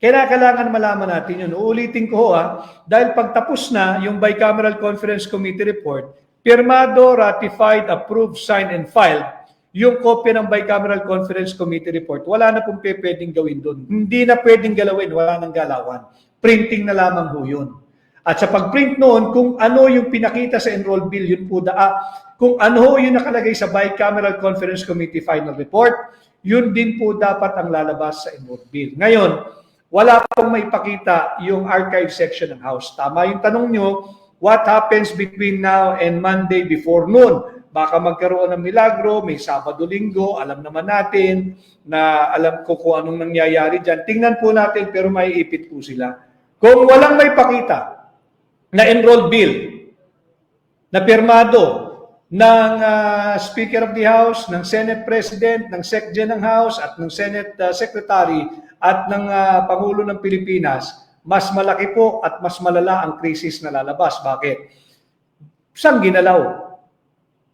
Kaya kailangan malaman natin yun. Uulitin ko ha, dahil pagtapos na yung Bicameral Conference Committee report, pirmado, ratified, approved, signed, and filed, yung kopya ng Bicameral Conference Committee report, wala na pong pwedeng gawin doon. Hindi na pwedeng galawin, wala nang galawan. Printing na lamang ho yun. At sa pag-print noon, kung ano yung pinakita sa enroll bill, yun po da, ah, kung ano yung nakalagay sa Bicameral Conference Committee final report, yun din po dapat ang lalabas sa enroll bill. Ngayon, wala pong may pakita yung archive section ng House. Tama yung tanong nyo, what happens between now and Monday before noon? Baka magkaroon ng milagro, may Sabado-Linggo, alam naman natin na alam ko kung anong nangyayari dyan. Tingnan po natin pero may ipit po sila. Kung walang may pakita na enroll bill na pirmado ng ah, Speaker of the House, ng Senate President, ng SecGen ng House at ng Senate ah, Secretary at ng ah, Pangulo ng Pilipinas, mas malaki po at mas malala ang krisis na lalabas. Bakit? Saan ginalaw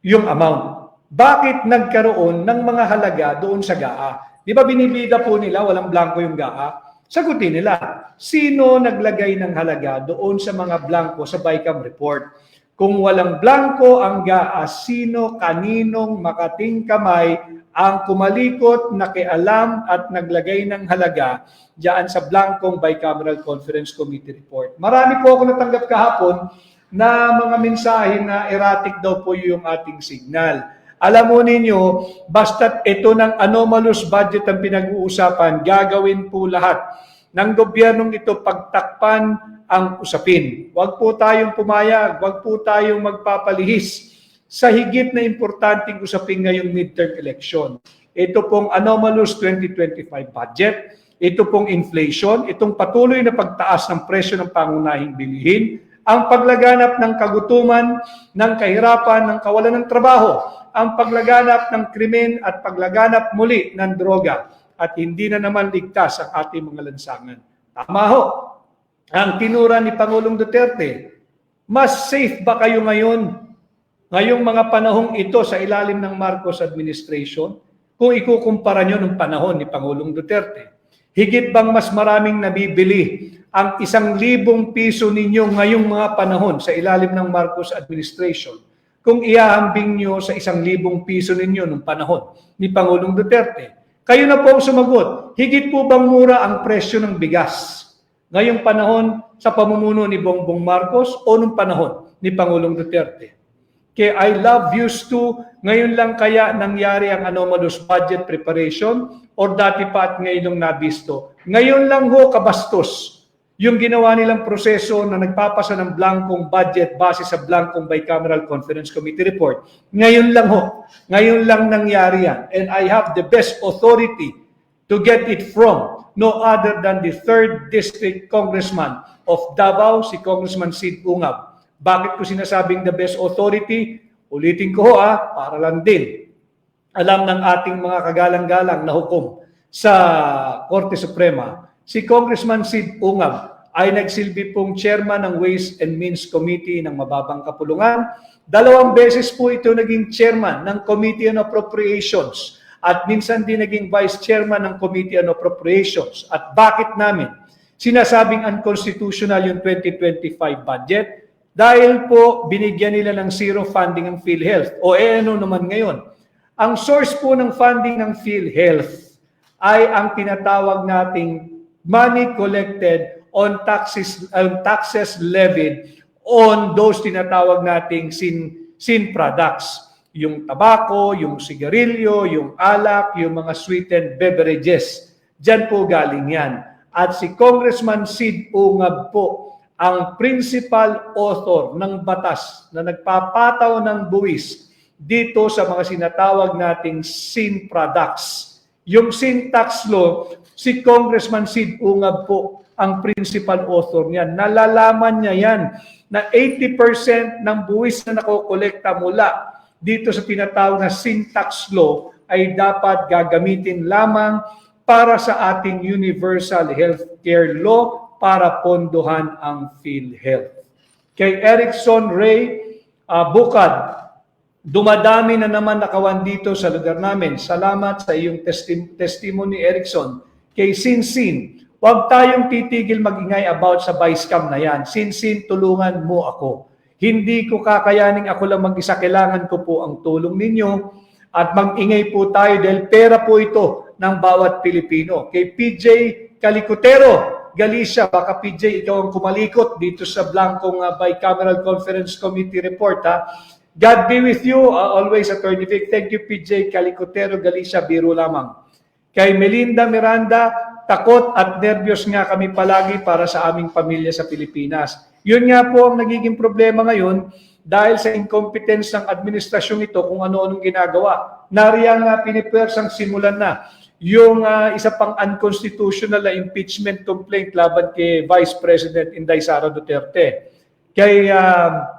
yung amount? Bakit nagkaroon ng mga halaga doon sa GAA? Di ba binibida po nila, walang blanco yung GAA? Sagutin nila, sino naglagay ng halaga doon sa mga blanco sa BICAM report? Kung walang blanco ang GAA, sino kaninong makating kamay ang kumalikot, nakialam at naglagay ng halaga diyan sa blankong bicameral conference committee report. Marami po ako natanggap kahapon na mga mensahe na erratic daw po yung ating signal. Alam mo ninyo, basta't ito ng anomalous budget ang pinag-uusapan, gagawin po lahat ng gobyernong ito pagtakpan ang usapin. Huwag po tayong pumayag, huwag po tayong magpapalihis sa higit na importanteng usapin ngayong midterm election. Ito pong anomalous 2025 budget, ito pong inflation, itong patuloy na pagtaas ng presyo ng pangunahing bilihin, ang paglaganap ng kagutuman, ng kahirapan, ng kawalan ng trabaho, ang paglaganap ng krimen at paglaganap muli ng droga at hindi na naman ligtas ang ating mga lansangan. Tama ho, ang tinura ni Pangulong Duterte, mas safe ba kayo ngayon ngayong mga panahong ito sa ilalim ng Marcos administration kung ikukumpara nyo ng panahon ni Pangulong Duterte? Higit bang mas maraming nabibili ang isang libong piso ninyo ngayong mga panahon sa ilalim ng Marcos administration kung iahambing nyo sa isang libong piso ninyo nung panahon ni Pangulong Duterte? Kayo na po ang sumagot. Higit po bang mura ang presyo ng bigas ngayong panahon sa pamumuno ni Bongbong Marcos o nung panahon ni Pangulong Duterte? Kaya I love views to, ngayon lang kaya nangyari ang anomalous budget preparation or dati pa at ngayon nabisto. Ngayon lang ho kabastos yung ginawa nilang proseso na nagpapasa ng blankong budget base sa blankong bicameral conference committee report. Ngayon lang ho. Ngayon lang nangyari yan. And I have the best authority to get it from no other than the 3rd District Congressman of Davao, si Congressman Sid Ungab. Bakit ko sinasabing the best authority? Ulitin ko ho ah, para lang din. Alam ng ating mga kagalang-galang na hukom sa Korte Suprema, si Congressman Sid Ungab ay nagsilbi pong chairman ng Ways and Means Committee ng Mababang Kapulungan. Dalawang beses po ito naging chairman ng Committee on Appropriations at minsan din naging vice chairman ng Committee on Appropriations. At bakit namin sinasabing unconstitutional yung 2025 budget? Dahil po binigyan nila ng zero funding ang PhilHealth. O eh ano naman ngayon? Ang source po ng funding ng PhilHealth ay ang tinatawag nating money collected on taxes on taxes levied on those tinatawag nating sin sin products yung tabako, yung sigarilyo, yung alak, yung mga sweetened beverages. Diyan po galing yan. At si Congressman Sid Ungab po ang principal author ng batas na nagpapataw ng buwis dito sa mga sinatawag nating sin products. Yung sin tax law, si Congressman Sid Ungab po ang principal author niyan. Nalalaman niya yan na 80% ng buwis na nakokolekta mula dito sa tinatawag na sin tax law ay dapat gagamitin lamang para sa ating universal health care law para pondohan ang PhilHealth. Kay Erickson Ray uh, Bukad, dumadami na naman nakawan dito sa lugar namin. Salamat sa iyong testi- testimony, Erickson. Kay Sinsin, Huwag tayong titigil magingay about sa vice cam na yan. Sinsin, tulungan mo ako. Hindi ko kakayaning ako lang mag-isa. Kailangan ko po ang tulong ninyo at mag-ingay po tayo dahil pera po ito ng bawat Pilipino. Kay PJ Calicotero, Galicia, baka PJ, ikaw ang kumalikot dito sa blankong uh, bicameral conference committee report. Ha? God be with you, uh, always Attorney Vic. Thank you, PJ Calicotero, Galicia, biro lamang. Kay Melinda Miranda, takot at nervyos nga kami palagi para sa aming pamilya sa Pilipinas. Yun nga po ang nagiging problema ngayon dahil sa incompetence ng administrasyong ito kung ano-anong ginagawa. Nariyang uh, pinipersang simulan na yung uh, isa pang unconstitutional na impeachment complaint laban kay Vice President Inday Sara Duterte. Kay uh,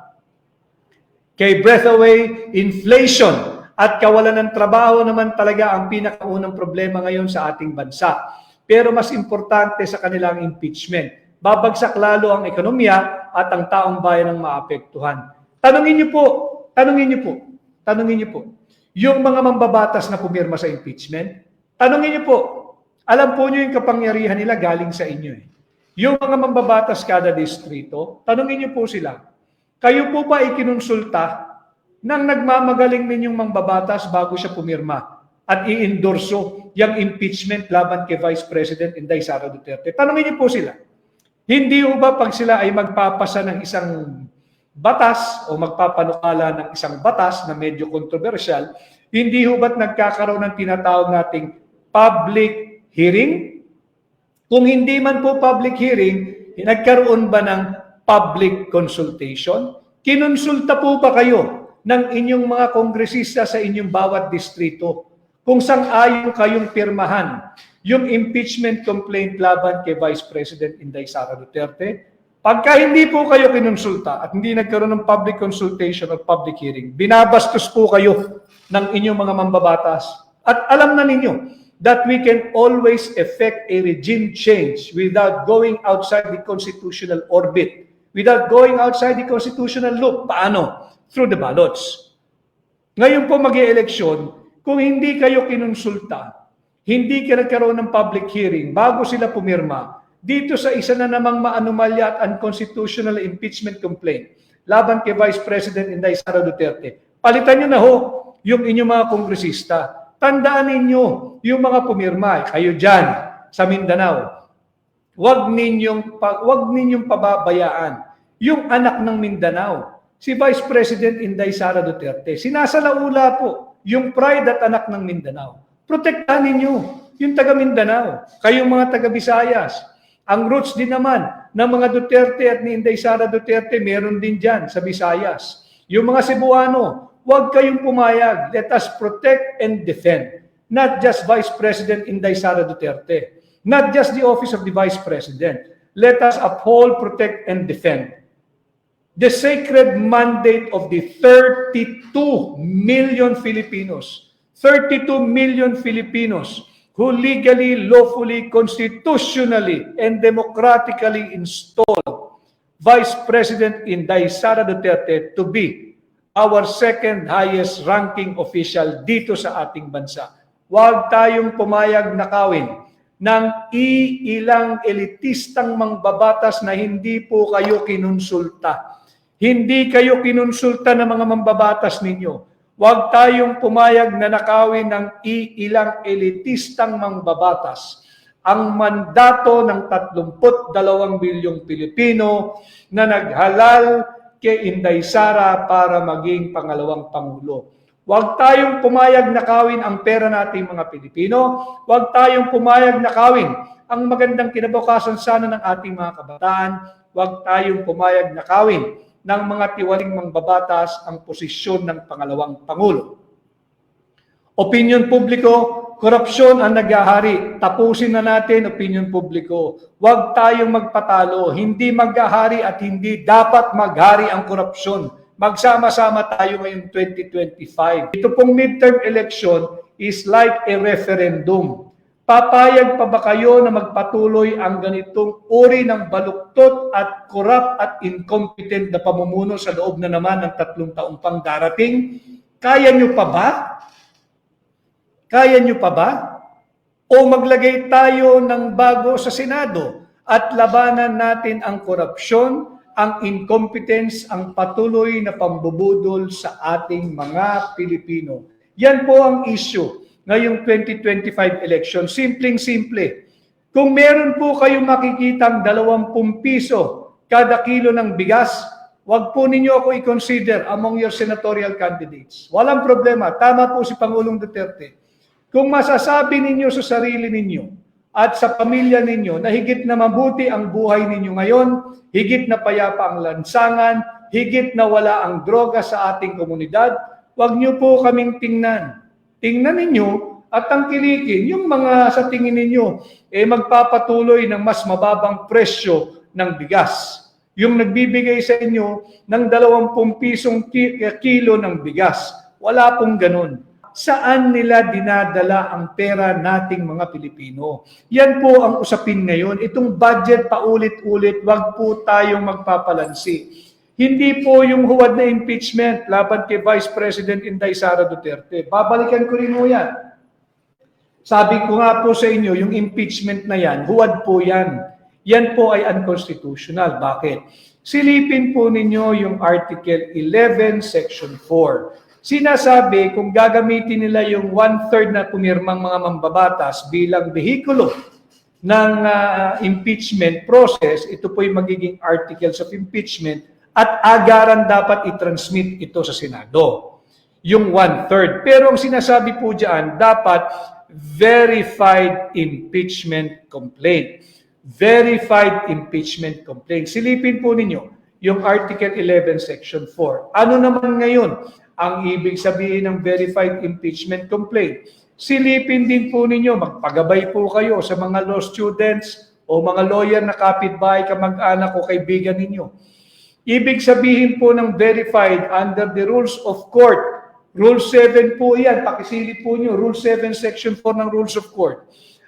kay breath away inflation at kawalan ng trabaho naman talaga ang pinakaunang problema ngayon sa ating bansa. Pero mas importante sa kanilang impeachment. Babagsak lalo ang ekonomiya at ang taong bayan ang maapektuhan. Tanungin niyo po, tanungin niyo po, tanungin niyo po, yung mga mambabatas na pumirma sa impeachment, tanungin niyo po, alam po niyo yung kapangyarihan nila galing sa inyo eh. Yung mga mambabatas kada distrito, tanungin niyo po sila, kayo po ba ikinonsulta ng nagmamagaling ninyong mambabatas bago siya pumirma at i-endorso yung impeachment laban kay Vice President Inday Sara Duterte? Tanungin niyo po sila. Hindi ho ba pag sila ay magpapasa ng isang batas o magpapanukala ng isang batas na medyo kontrobersyal, hindi ho ba't nagkakaroon ng tinatawag nating public hearing? Kung hindi man po public hearing, nagkaroon ba ng public consultation? Kinonsulta po ba kayo ng inyong mga kongresista sa inyong bawat distrito kung sang-ayon kayong pirmahan yung impeachment complaint laban kay Vice President Inday Sara Duterte? Pagka hindi po kayo kinonsulta at hindi nagkaroon ng public consultation or public hearing, binabastos po kayo ng inyong mga mambabatas. At alam na ninyo that we can always effect a regime change without going outside the constitutional orbit, without going outside the constitutional loop. Paano? Through the ballots. Ngayon po mag eleksyon kung hindi kayo kinonsulta, hindi ka nagkaroon ng public hearing bago sila pumirma, dito sa isa na namang maanumalya at unconstitutional impeachment complaint laban kay Vice President Inday Sara Duterte. Palitan nyo na ho yung inyong mga kongresista. Tandaan ninyo yung mga pumirma, kayo dyan sa Mindanao. Huwag ninyong, huwag ninyong pababayaan yung anak ng Mindanao, si Vice President Inday Sara Duterte. Sinasalaula po yung pride at anak ng Mindanao. Protektahan ninyo yung taga Mindanao, kayong mga taga Visayas. Ang roots din naman ng mga Duterte at ni Inday Sara Duterte, meron din dyan sa Visayas. Yung mga Cebuano, huwag kayong pumayag. Let us protect and defend. Not just Vice President Inday Sara Duterte. Not just the office of the Vice President. Let us uphold, protect, and defend the sacred mandate of the 32 million Filipinos. 32 million Filipinos who legally, lawfully, constitutionally, and democratically installed Vice President Inday Sara Duterte to be our second highest ranking official dito sa ating bansa. Huwag tayong pumayag nakawin ng iilang elitistang mangbabatas na hindi po kayo kinonsulta. Hindi kayo kinonsulta ng mga mambabatas ninyo. Huwag tayong pumayag na nakawin ng iilang elitistang mangbabatas. Ang mandato ng 32 bilyong Pilipino na naghalal kay Inday Sara para maging pangalawang Pangulo. Huwag tayong pumayag na kawin ang pera nating mga Pilipino. Huwag tayong pumayag na kawin ang magandang kinabukasan sana ng ating mga kabataan. Huwag tayong pumayag na kawin ng mga tiwaling mangbabatas ang posisyon ng pangalawang Pangulo. Opinion publiko, korupsyon ang naghahari. Tapusin na natin opinion publiko. Huwag tayong magpatalo. Hindi maghahari at hindi dapat maghari ang korupsyon. Magsama-sama tayo ngayong 2025. Ito pong midterm election is like a referendum. Papayag pa ba kayo na magpatuloy ang ganitong uri ng baluktot at korap at incompetent na pamumuno sa loob na naman ng tatlong taong pang darating? Kaya nyo pa ba? Kaya nyo pa ba? o maglagay tayo ng bago sa Senado at labanan natin ang korupsyon, ang incompetence, ang patuloy na pambubudol sa ating mga Pilipino. Yan po ang issue ngayong 2025 election. Simpleng-simple. Kung meron po kayong makikitang 20 piso kada kilo ng bigas, wag po ninyo ako i-consider among your senatorial candidates. Walang problema. Tama po si Pangulong Duterte. Kung masasabi ninyo sa sarili ninyo at sa pamilya ninyo na higit na mabuti ang buhay ninyo ngayon, higit na payapa ang lansangan, higit na wala ang droga sa ating komunidad, wag niyo po kaming tingnan. Tingnan ninyo at tangkilikin yung mga sa tingin ninyo eh magpapatuloy ng mas mababang presyo ng bigas. Yung nagbibigay sa inyo ng 20 pisong ki- kilo ng bigas. Wala pong ganun saan nila dinadala ang pera nating mga Pilipino. Yan po ang usapin ngayon. Itong budget paulit-ulit, wag po tayong magpapalansi. Hindi po yung huwad na impeachment laban kay Vice President Inday Sara Duterte. Babalikan ko rin mo yan. Sabi ko nga po sa inyo, yung impeachment na yan, huwad po yan. Yan po ay unconstitutional. Bakit? Silipin po ninyo yung Article 11, Section 4 sinasabi kung gagamitin nila yung one-third na pumirmang mga mambabatas bilang behikulo ng ah, impeachment process, ito po yung magiging articles of impeachment at agaran dapat i-transmit ito sa Senado. Yung one-third. Pero ang sinasabi po dyan, dapat verified impeachment complaint. Verified impeachment complaint. Silipin po ninyo yung Article 11, Section 4. Ano naman ngayon ang ibig sabihin ng verified impeachment complaint? Silipin din po ninyo, magpagabay po kayo sa mga law students o mga lawyer na kapitbahay, kamag-anak o kaibigan ninyo. Ibig sabihin po ng verified under the rules of court. Rule 7 po yan, pakisilip po nyo, Rule 7, Section 4 ng Rules of Court.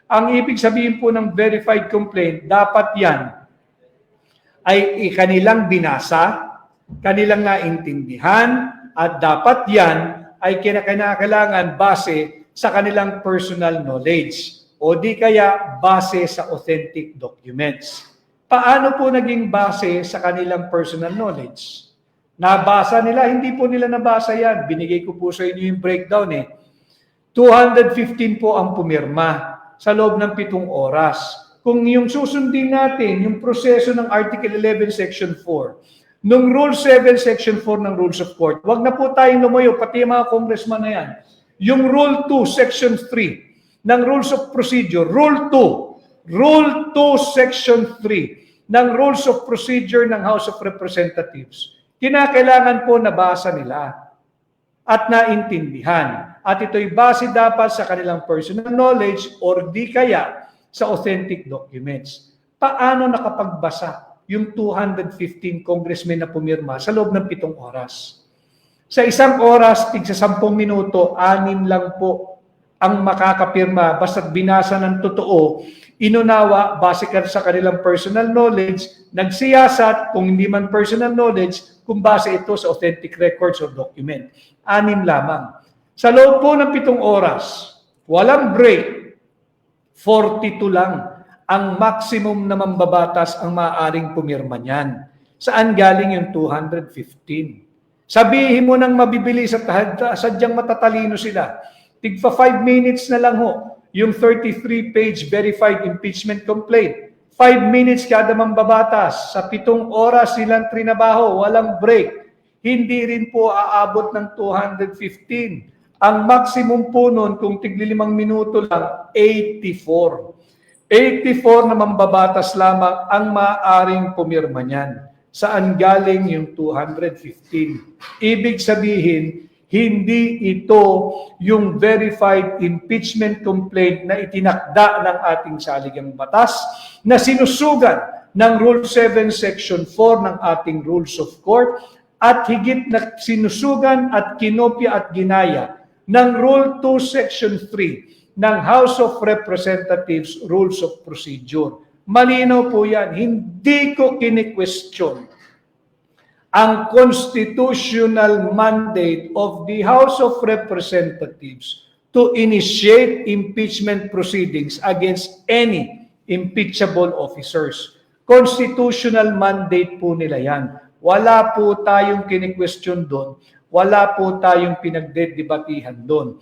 Ang ibig sabihin po ng verified complaint, dapat yan ay kanilang binasa, kanilang naintindihan, at dapat yan ay kinakailangan base sa kanilang personal knowledge o di kaya base sa authentic documents. Paano po naging base sa kanilang personal knowledge? Nabasa nila, hindi po nila nabasa yan. Binigay ko po sa inyo yung breakdown eh. 215 po ang pumirma sa loob ng pitong oras. Kung yung susundin natin, yung proseso ng Article 11, Section 4, nung Rule 7, Section 4 ng Rules of Court, wag na po tayong lumayo, pati mga congressman na yan. Yung Rule 2, Section 3 ng Rules of Procedure, Rule 2, Rule 2, Section 3 ng Rules of Procedure ng House of Representatives, kinakailangan po nabasa nila at naintindihan. At ito'y base dapat sa kanilang personal knowledge or di kaya sa authentic documents. Paano nakapagbasa yung 215 congressmen na pumirma sa loob ng pitong oras? Sa isang oras, tig sa 10 minuto, anim lang po ang makakapirma basta't binasa ng totoo, inunawa base ka sa kanilang personal knowledge, nagsiyasat kung hindi man personal knowledge, kung base ito sa authentic records or document. Anim lamang. Sa loob po ng pitong oras, walang break, 42 lang ang maximum na mambabatas ang maaaring pumirma niyan. Saan galing yung 215? Sabihin mo nang mabibili sa sadyang matatalino sila. Tigpa 5 minutes na lang ho yung 33-page verified impeachment complaint. 5 minutes kada mambabatas. Sa pitong oras silang trinabaho, walang break. Hindi rin po aabot ng 215. Ang maximum po nun, kung tigli limang minuto lang, 84. 84 na mambabatas lamang ang maaring pumirma niyan. Saan galing yung 215? Ibig sabihin, hindi ito yung verified impeachment complaint na itinakda ng ating saligang batas na sinusugan ng Rule 7 Section 4 ng ating Rules of Court at higit na sinusugan at kinopya at ginaya ng Rule 2 Section 3 ng House of Representatives Rules of Procedure. Malinaw po yan. Hindi ko kini-question ang constitutional mandate of the House of Representatives to initiate impeachment proceedings against any impeachable officers. Constitutional mandate po nila yan. Wala po tayong kini-question doon. Wala po tayong pinagdedebatihan doon.